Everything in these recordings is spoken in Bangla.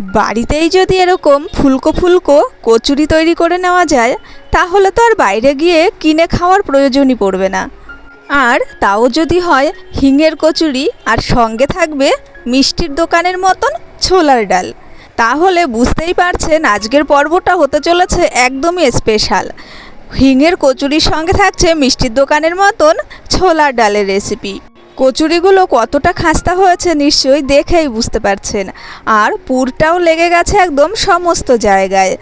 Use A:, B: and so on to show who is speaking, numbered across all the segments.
A: বাড়িতেই যদি এরকম ফুলকো ফুলকো কচুরি তৈরি করে নেওয়া যায়, তাহলে তো আর বাইরে গিয়ে কিনে খাওয়ার প্রয়োজনই পড়বে না। আর তাও যদি হয় হিঙের কচুরি আর সঙ্গে থাকবে মিষ্টির দোকানের মতন ছোলার ডাল। তাহলে বুঝতেই পারছেন আজকের পর্বটা হতে চলেছে একদমই স্পেশাল হিঙের কচুরির সঙ্গে থাকছে মিষ্টির দোকানের মতন ছোলার ডালের রেসিপি কচুরিগুলো কতটা খাস্তা হয়েছে নিশ্চয়ই দেখেই বুঝতে পারছেন। আর পুরটাও লেগে গেছে একদম সমস্ত জায়গায়।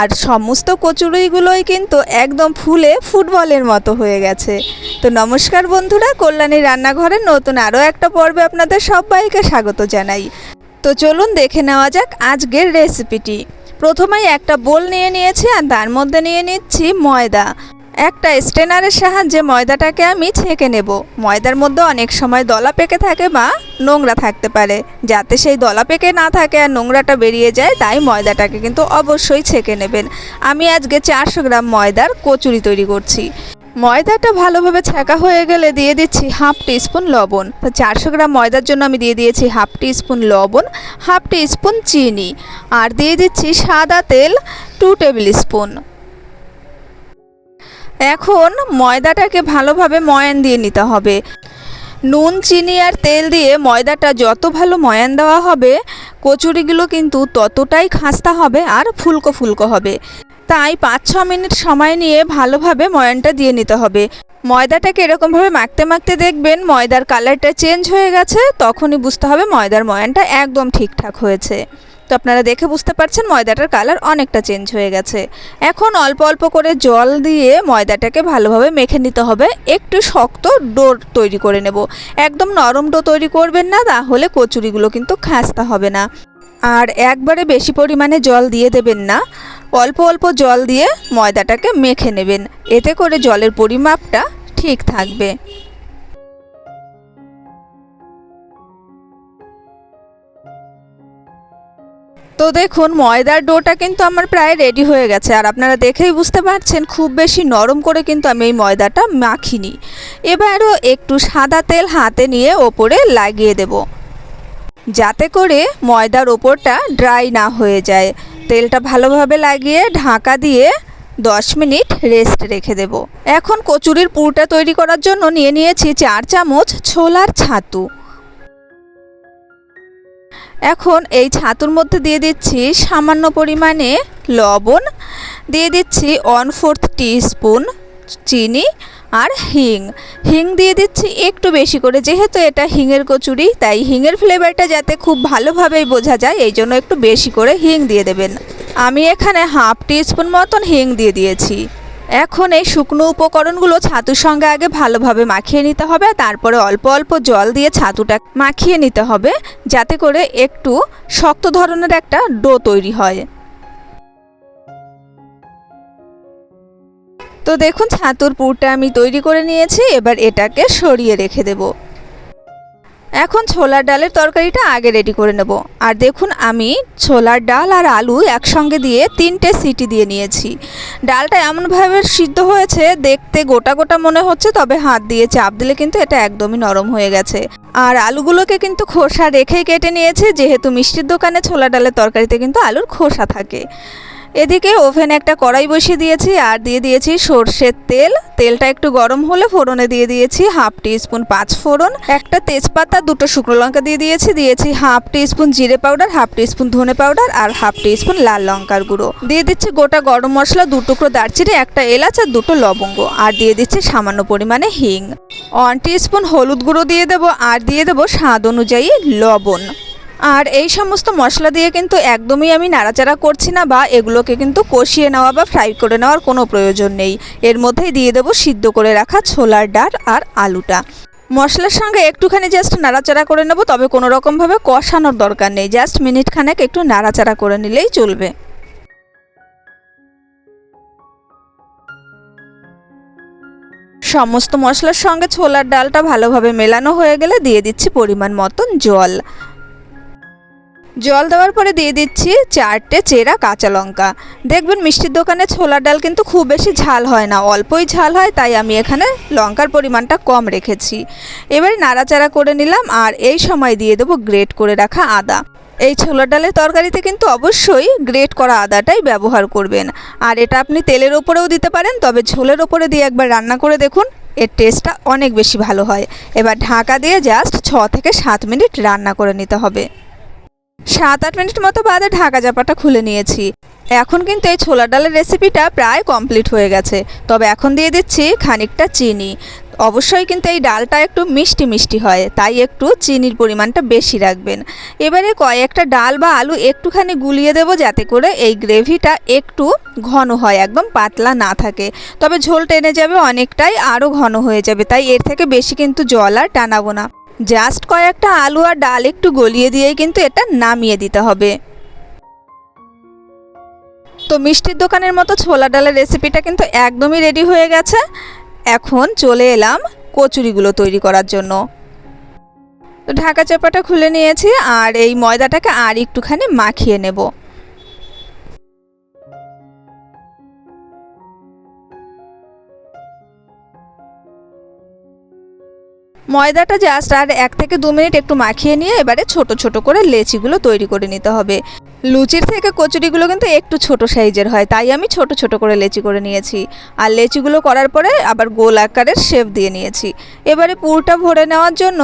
A: আর সমস্ত কচুরিগুলোই কিন্তু একদম ফুলে ফুটবলের মতো হয়ে গেছে। তো নমস্কার বন্ধুরা, কল্যাণী রান্নাঘরের নতুন আরও একটা পর্বে আপনাদের সবাইকে স্বাগত জানাই। তো চলুন দেখে নেওয়া যাক আজকের রেসিপিটি। প্রথমেই একটা বোল নিয়ে নিয়েছি আর তার মধ্যে নিয়ে নিচ্ছি ময়দা। একটা স্টেনারের সাহায্যে ময়দাটাকে আমি ছেঁকে নেব। ময়দার মধ্যে অনেক সময় দলা পেকে থাকে বা নোংরা থাকতে পারে। যাতে সেই দলা পেকে না থাকে আর নোংরাটা বেরিয়ে যায়, তাই ময়দাটাকে কিন্তু অবশ্যই ছেঁকে নেবেন। আমি আজকে চারশো গ্রাম ময়দার কচুরি তৈরি করছি। ময়দাটা ভালোভাবে ছ্যাঁকা হয়ে গেলে দিয়ে দিচ্ছি হাফ টিস্পুন লবণ। তো চারশো গ্রাম ময়দার জন্য আমি দিয়ে দিয়েছি হাফ টিস্পুন লবণ, হাফ টিস্পুন চিনি। আর দিয়ে দিচ্ছি সাদা তেল, টু টেবিল স্পুন। এখন ময়দাটাকে ভালোভাবে ময়ান দিয়ে নিতে হবে। নুন, চিনি আর তেল দিয়ে ময়দাটা যত ভালো ময়ান দেওয়া হবে, কচুরিগুলো কিন্তু ততটাই খাস্তা হবে আর ফুলকো ফুলকো হবে। তাই পাঁচ ছ মিনিট সময় নিয়ে ভালোভাবে ময়ানটা দিয়ে নিতে হবে। ময়দাটাকে এরকমভাবে মাখতে মাখতে দেখবেন ময়দার কালারটা চেঞ্জ হয়ে গেছে, তখনই বুঝতে হবে ময়দার ময়ানটা একদম ঠিকঠাক হয়েছে। তো আপনারা দেখে বুঝতে পারছেন ময়দাটার কালার অনেকটা চেঞ্জ হয়ে গেছে। এখন অল্প অল্প করে জল দিয়ে ময়দাটাকে ভালোভাবে মেখে নিতে হবে। একটু শক্ত ডো তৈরি করে নেব। একদম নরম ডো তৈরি করবেন না, তাহলে কচুরিগুলো কিন্তু খাস্তা হবে না। আর একবারে বেশি পরিমাণে জল দিয়ে দেবেন না। অল্প অল্প জল দিয়ে ময়দাটাকে মেখে নেবেন। এতে করে জলের পরিমাপটা ঠিক থাকবে। তো দেখুন, ময়দার ডোটা কিন্তু আমার প্রায় রেডি হয়ে গেছে। আর আপনারা দেখেই বুঝতে পারছেন, খুব বেশি নরম করে কিন্তু আমি এই ময়দাটা মাখিনি। এবারও একটু সাদা তেল হাতে নিয়ে ওপরে লাগিয়ে দেব। যাতে করে ময়দার ওপরটা ড্রাই না হয়ে যায়। তেলটা ভালোভাবে লাগিয়ে ঢাকা দিয়ে দশ মিনিট রেস্ট রেখে দেব। এখন কচুরির পুরটা তৈরি করার জন্য নিয়ে নিয়েছি চার চামচ ছোলার ছাতু। এখন এই ছাতুর মধ্যে দিয়ে দিচ্ছি সামান্য পরিমাণে লবণ, দিয়ে দিচ্ছি ওয়ান ফোর্থ স্পুন চিনি আর হিং। হিং দিয়ে দিচ্ছি একটু বেশি করে, যেহেতু এটা হিঙের কচুরি, তাই হিঙের ফ্লেভারটা যাতে খুব ভালোভাবেই বোঝা যায়, এই জন্য একটু বেশি করে হিং দিয়ে দেবেন। আমি এখানে হাফ টি স্পুন মতন হিং দিয়ে দিয়েছি। এখন এই শুকনো উপকরণগুলো ছাতুর সঙ্গে আগে ভালোভাবে মাখিয়ে নিতে হবে, তারপরে অল্প অল্প জল দিয়ে ছাতুটা মাখিয়ে নিতে হবে, যাতে করে একটু শক্ত ধরনের একটা ডো তৈরি হয়। তো দেখুন, ছাতুর পুরটা আমি তৈরি করে নিয়েছি, এবার এটাকে সরিয়ে রেখে দেব। এখন ছোলার ডালের তরকারিটা আগে রেডি করে নেব। আর দেখুন আমি ছোলার ডাল আর আলু একসঙ্গে দিয়ে তিনটে সিটি দিয়ে নিয়েছি। ডালটা এমনভাবে সিদ্ধ হয়েছে, দেখতে গোটা গোটা মনে হচ্ছে, তবে হাত দিয়ে চাপ দিলে কিন্তু এটা একদমই নরম হয়ে গেছে। আর আলুগুলোকে কিন্তু খোসা রেখেই কেটে নিয়েছে, যেহেতু মিষ্টির দোকানে ছোলা ডালের তরকারিতে কিন্তু আলুর খোসা থাকে। এদিকে ওভেনে একটা কড়াই বসিয়ে দিয়েছি, আর দিয়ে দিয়েছি সর্ষের তেল। তেলটা একটু গরম হলে ফোড়নে দিয়ে দিয়েছি হাফ টি স্পুন পাঁচ ফোড়ন, একটা তেজপাতা, দুটো শুকনো লঙ্কা দিয়ে দিয়েছি দিয়েছি হাফ টি স্পুন জিরে পাউডার, হাফ টি স্পুন ধনে পাউডার, আর হাফ টি স্পুন লাল লঙ্কার গুঁড়ো। দিয়ে দিচ্ছি গোটা গরম মশলা, দু টুকরো দারচিনি, একটা এলাচ আর দুটো লবঙ্গ, আর দিয়ে দিচ্ছি সামান্য পরিমাণে হিং। ওয়ান টি স্পুন হলুদ গুঁড়ো দিয়ে দেবো, আর দিয়ে দেবো স্বাদ অনুযায়ী লবণ। আর এই সমস্ত মশলা দিয়ে কিন্তু একদমই আমি নাড়াচাড়া করছি না বা এগুলোকে কিন্তু কষিয়ে নেওয়া বা ফ্রাই করে নেওয়ার কোনো প্রয়োজন নেই। এর মধ্যেই দিয়ে দেবো সিদ্ধ করে রাখা ছোলার ডাল আর আলুটা। মশলার সঙ্গে একটুখানি জাস্ট নাড়াচাড়া করে নেব, তবে কোনো রকমভাবে কষানোর দরকার নেই। জাস্ট মিনিট খানেক একটু নাড়াচাড়া করে নিলেই চলবে। সমস্ত মশলার সঙ্গে ছোলার ডালটা ভালোভাবে মেলানো হয়ে গেলে দিয়ে দিচ্ছি পরিমাণ মতন জল। জল দেওয়ার পরে দিয়ে দিচ্ছি চারটে চেরা কাঁচা লঙ্কা। দেখবেন মিষ্টির দোকানে ছোলার ডাল কিন্তু খুব বেশি ঝাল হয় না, অল্পই ঝাল হয়, তাই আমি এখানে লঙ্কার পরিমাণটা কম রেখেছি। এবারে নাড়াচাড়া করে নিলাম আর এই সময় দিয়ে দেবো গ্রেট করে রাখা আদা। এই ছোলার ডালের তরকারিতে কিন্তু অবশ্যই গ্রেট করা আদাটাই ব্যবহার করবেন। আর এটা আপনি তেলের ওপরেও দিতে পারেন, তবে ঝোলের ওপরে দিয়ে একবার রান্না করে দেখুন, এর টেস্টটা অনেক বেশি ভালো হয়। এবার ঢাকা দিয়ে জাস্ট ছ থেকে সাত মিনিট রান্না করে নিতে হবে। সাত আট মিনিট মতো বাদে ঢাকা চাপাটা খুলে নিয়েছি। এখন কিন্তু এই ছোলার ডালের রেসিপিটা প্রায় কমপ্লিট হয়ে গেছে। তবে এখন দিয়ে দিচ্ছি খানিকটা চিনি। অবশ্যই কিন্তু এই ডালটা একটু মিষ্টি মিষ্টি হয়, তাই একটু চিনির পরিমাণটা বেশি রাখবেন। এবারে কয়েকটা ডাল বা আলু একটুখানি গুলিয়ে দেবো যাতে করে এই গ্রেভিটা একটু ঘন হয়, একদম পাতলা না থাকে। তবে ঝোল টেনে যাবে অনেকটাই আরও ঘন হয়ে যাবে, তাই এর থেকে বেশি কিন্তু জল আর টানাবো না। জাস্ট কয়েকটা আলু আর ডাল একটু গলিয়ে দিয়েই কিন্তু এটা নামিয়ে দিতে হবে। তো মিষ্টির দোকানের মতো ছোলা ডালের রেসিপিটা কিন্তু একদমই রেডি হয়ে গেছে। এখন চলে এলাম কচুরিগুলো তৈরি করার জন্য। তো ঢাকা চাপাটা খুলে নিয়েছি আর এই ময়দাটাকে আর একটুখানি মাখিয়ে নেব। ময়দাটা জাস্ট আর এক থেকে দু মিনিট একটু মাখিয়ে নিয়ে এবারে ছোট ছোট করে লেচিগুলো তৈরি করে নিতে হবে। লুচির থেকে কচুরিগুলো কিন্তু একটু ছোট সাইজের হয়, তাই আমি ছোট ছোট করে লেচি করে নিয়েছি। আর লেচিগুলো করার পরে আবার গোল আকারের শেপ দিয়ে নিয়েছি। এবারে পুরটা ভরে নেওয়ার জন্য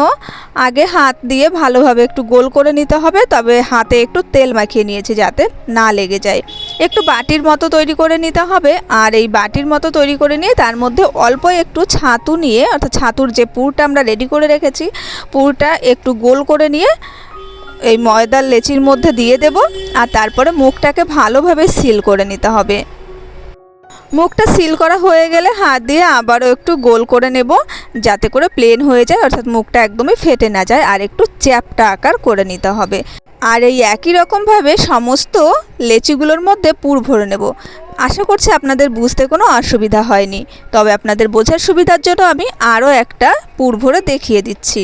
A: আগে হাত দিয়ে ভালোভাবে একটু গোল করে নিতে হবে, তবে হাতে একটু তেল মাখিয়ে নিয়েছি যাতে না লেগে যায়। একটু বাটির মতো তৈরি করে নিতে হবে, আর এই বাটির মতো তৈরি করে নিয়ে তার মধ্যে অল্প একটু ছাতু নিয়ে, অর্থাৎ ছাতুর যে পুরটা আমরা করে রেখেছি। পুরটা একটু গোল করে নিয়ে এই ময়দার লেচির মধ্যে দিয়ে দেব আর তারপরে মুখটাকে ভালোভাবে সিল করে নিতে হবে। মুখটা সিল করা হয়ে গেলে হাত দিয়ে আবারও একটু গোল করে নেব যাতে করে প্লেন হয়ে যায়, অর্থাৎ মুখটা একদমই ফেটে না যায় আর একটু চ্যাপটা আকার করে নিতে হবে। আর এই একই রকমভাবে সমস্ত লেচিগুলোর মধ্যে পুর ভরে নেব। আশা করছি আপনাদের বুঝতে কোনো অসুবিধা হয়নি। তবে আপনাদের বোঝার সুবিধার জন্য আমি আরও একটা পুর ভরে দেখিয়ে দিচ্ছি।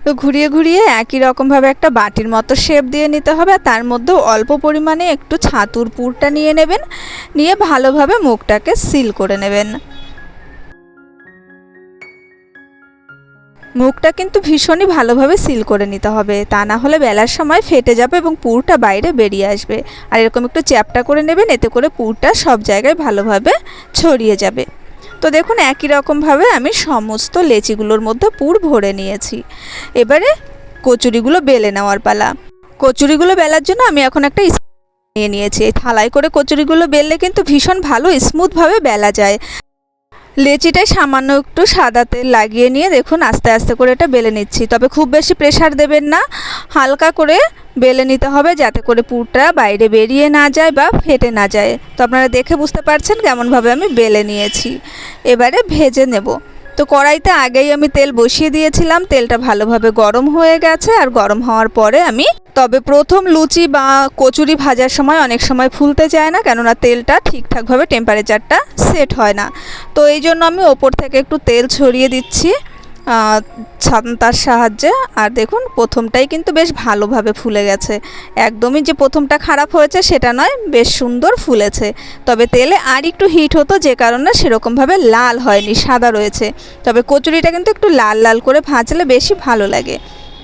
A: তো ঘুরিয়ে ঘুরিয়ে একই রকমভাবে একটা বাটির মতো শেপ দিয়ে নিতে হবে তার মধ্যেও অল্প পরিমাণে একটু ছাতুর পুরটা নিয়ে নেবেন, নিয়ে ভালোভাবে মুখটাকে সিল করে নেবেন। মুখটা কিন্তু ভীষণই ভালোভাবে সিল করে নিতে হবে। তা না হলে বেলার সময় ফেটে যাবে এবং পুরটা বাইরে বেরিয়ে আসবে। আর এরকম একটু চ্যাপটা করে নেবেন, এতে করে পুরটা সব জায়গায় ভালোভাবে ছড়িয়ে যাবে। তো দেখুন, একই রকমভাবে আমি সমস্ত লেচিগুলোর মধ্যে পুর ভরে নিয়েছি। এবারে কচুরিগুলো বেলে নেওয়ার পালা। কচুরিগুলো বেলার জন্য আমি এখন একটা নিয়ে নিয়েছি। থালায় করে কচুরিগুলো বেললে কিন্তু ভীষণ ভালো স্মুথভাবে বেলা যায়। লেচিটায় সামান্য একটু সাদা তেল লাগিয়ে নিয়ে দেখুন আস্তে আস্তে করে এটা বেলে নিচ্ছি। তবে খুব বেশি প্রেশার দেবেন না, হালকা করে বেলে নিতে হবে যাতে করে পুরটা বাইরে বেরিয়ে না যায় বা ফেটে না যায়। তো আপনারা দেখে বুঝতে পারছেন কেমনভাবে আমি বেলে নিয়েছি। এবারে ভেজে নেব। তো কড়াইতে আগেই আমি তেল বসিয়ে দিয়েছিলাম। তেলটা ভালোভাবে গরম হয়ে গেছে আর গরম হওয়ার পরে আমি তবে প্রথম লুচি বা কচুরি ভাজার সময় অনেক সময় ফুলতে চায় না, কেননা তেলটা ঠিকঠাকভাবে টেম্পারেচারটা সেট হয় না। তো এই জন্য আমি ওপর থেকে একটু তেল ছড়িয়ে দিচ্ছি। ছাতার সাহায্যে। আর দেখুন, প্রথমটাই কিন্তু বেশ ভালোভাবে ফুলে গেছে। একদমই যে প্রথমটা খারাপ হয়েছে সেটা নয়, বেশ সুন্দর ফুলেছে। তবে তেলে আর একটু হিট হতো, যে কারণে সেরকমভাবে লাল হয়নি, সাদা রয়েছে। তবে কচুরিটা কিন্তু একটু লাল লাল করে ভাজলে বেশি ভালো লাগে।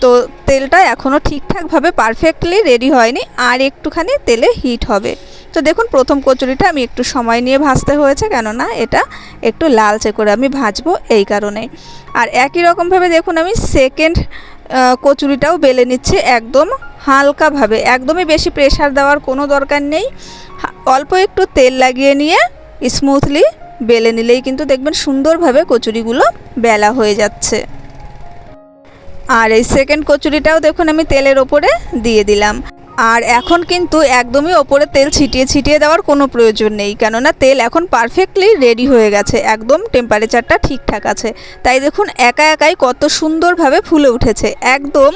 A: তো তেলটা এখনও ঠিকঠাকভাবে পারফেক্টলি রেডি হয়নি, আর একটুখানি তেলে হিট হবে। তো দেখুন, প্রথম কচুরিটা আমি একটু সময় নিয়ে ভাজতে হয়েছে, কেননা এটা একটু লালচে করে আমি ভাজবো এই কারণে আর একই রকমভাবে দেখুন, আমি সেকেন্ড কচুরিটাও বেলে নিচ্ছি একদম হালকাভাবে। একদমই বেশি প্রেশার দেওয়ার কোনো দরকার নেই। অল্প একটু তেল লাগিয়ে নিয়ে স্মুথলি বেলে নিলেই কিন্তু দেখবেন সুন্দরভাবে কচুরিগুলো বেলা হয়ে যাচ্ছে। আর এই সেকেন্ড কচুরিটাও দেখুন, আমি তেলের ওপরে দিয়ে দিলাম। আর এখন কিন্তু একদমই ওপরে তেল ছিটিয়ে ছিটিয়ে দেওয়ার কোনো প্রয়োজন নেই, কেননা তেল এখন পারফেক্টলি রেডি হয়ে গেছে, একদম টেম্পারেচারটা ঠিকঠাক আছে। তাই দেখুন, একা একাই কত সুন্দরভাবে ফুলে উঠেছে, একদম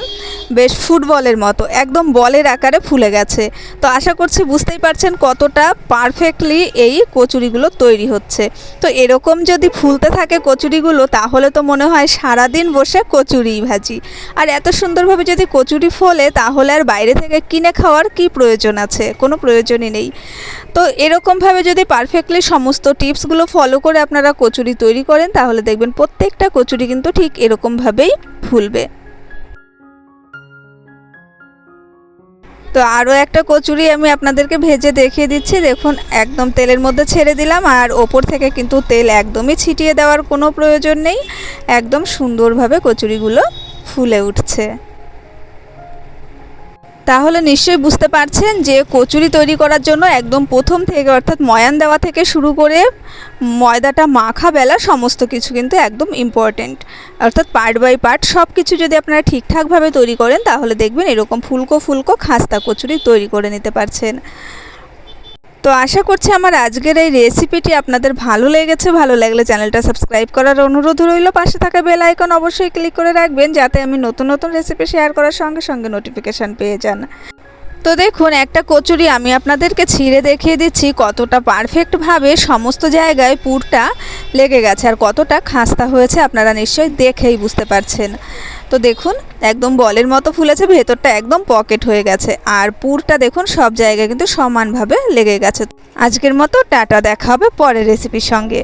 A: বেশ ফুটবলের মতো, একদম বলের আকারে ফুলে গেছে। তো আশা করছি বুঝতেই পারছেন কতটা পারফেক্টলি এই কচুরিগুলো তৈরি হচ্ছে। তো এরকম যদি ফুলতে থাকে কচুরিগুলো, তাহলে তো মনে হয় সারাদিন বসে কচুরি ভাজি। আর এত সুন্দরভাবে যদি কচুরি ফোলে, তাহলে আর বাইরে থেকে কিনে খাওয়ার কি প্রয়োজন আছে? কোনো প্রয়োজনই নেই। তো এরকমভাবে যদি পারফেক্টলি সমস্ত টিপসগুলো ফলো করে আপনারা কচুরি তৈরি করেন, তাহলে দেখবেন প্রত্যেকটা কচুরি কিন্তু ঠিক এরকমভাবেই ফুলবে। তো আরও একটা কচুরি আমি আপনাদেরকে ভেজে দেখিয়ে দিচ্ছি। দেখুন, একদম তেলের মধ্যে ছেড়ে দিলাম আর ওপর থেকে কিন্তু তেল একদমই ছিটিয়ে দেওয়ার কোনো প্রয়োজন নেই। একদম সুন্দরভাবে কচুরিগুলো ফুলে উঠছে। তাহলে নিশ্চয়ই বুঝতে পারছেন যে কচুরি তৈরি করার জন্য একদম প্রথম থেকে অর্থাৎ ময়ান দেওয়া থেকে শুরু করে ময়দাটা মাখা বেলা সমস্ত কিছু কিন্তু একদম ইম্পর্টেন্ট অর্থাৎ পার্ট বাই পার্ট সব কিছু যদি আপনারা ঠিকঠাকভাবে তৈরি করেন, তাহলে দেখবেন এরকম ফুলকো ফুলকো খাস্তা কচুরি তৈরি করে নিতে পারছেন। তো আশা করছি আমার আজকের এই রেসিপিটি আপনাদের ভালো লেগেছে, ভালো লাগলে চ্যানেলটা সাবস্ক্রাইব করার অনুরোধ রইল। পাশে থাকা বেল আইকন অবশ্যই ক্লিক করে রাখবেন, যাতে আমি নতুন নতুন রেসিপি শেয়ার করার সঙ্গে সঙ্গে নোটিফিকেশান পেয়ে যান। তো দেখুন, একটা কচুরি আমি আপনাদেরকে ছিঁড়ে দেখিয়ে দিচ্ছি, কতটা পারফেক্টভাবে সমস্ত জায়গায় পুরটা লেগে গেছে আর কতটা খাস্তা হয়েছে আপনারা নিশ্চয়ই দেখেই বুঝতে পারছেন। তো দেখুন, একদম বলের মতো ফুলেছে, ভেতরটা একদম পকেট হয়ে গেছে আর পুরটা দেখুন, সব জায়গায় কিন্তু সমানভাবে লেগে গেছে। আজকের মতো টাটা, দেখা হবে পরের রেসিপির সঙ্গে।